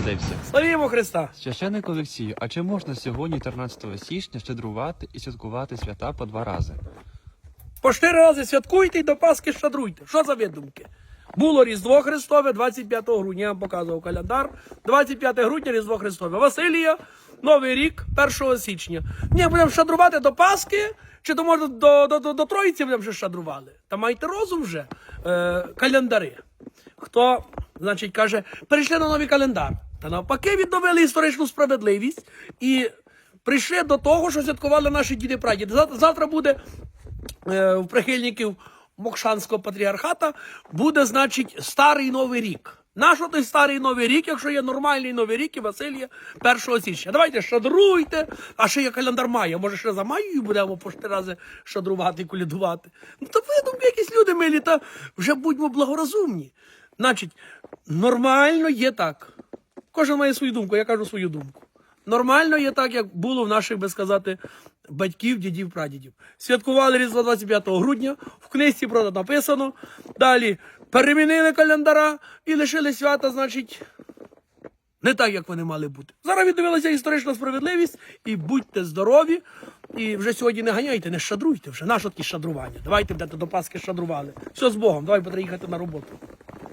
народився. Славімо Христа! Священник Олексію, а чи можна сьогодні, 13 січня, щедрувати і святкувати свята по два рази? По чотири рази святкуйте і до Пасхи щадруйте. Що за видумки? Було Різдво Христове 25 грудня, я вам показував календар. 25 грудня Різдво Христове. Василія, Новий рік, 1 січня. Ні, будемо щадрувати до Пасхи, чи то може до, до, до, до Троїці будемо ще щадрували. Та майте розум вже. Е, календари. Хто, значить, каже, перейшли на новий календар. Та навпаки відновили історичну справедливість і прийшли до того, що святкували наші діди прадіди. Завтра, буде е, в прихильників Мокшанського патріархата буде, значить, старий новий рік. Нащо той старий новий рік, якщо є нормальний новий рік і Василія 1 січня? Давайте шадруйте, а ще є календар мая. Може, ще за Маєю будемо по чотири рази шадрувати і колядувати. Ну то видумки якісь люди милі, та вже будьмо благорозумні. Значить, нормально є так. Кожен має свою думку, я кажу свою думку. Нормально є так, як було в наших, би сказати, батьків, дідів, прадідів. Святкували Різдво 25 грудня, в книжці про написано. Далі перемінили календара і лишили свята, значить, не так, як вони мали бути. Зараз відновилася історична справедливість, і будьте здорові. І вже сьогодні не ганяйте, не шадруйте вже. Нащо такі шадрування? Давайте будете до Пасхи шадрували. Все з Богом, давай потрібно їхати на роботу.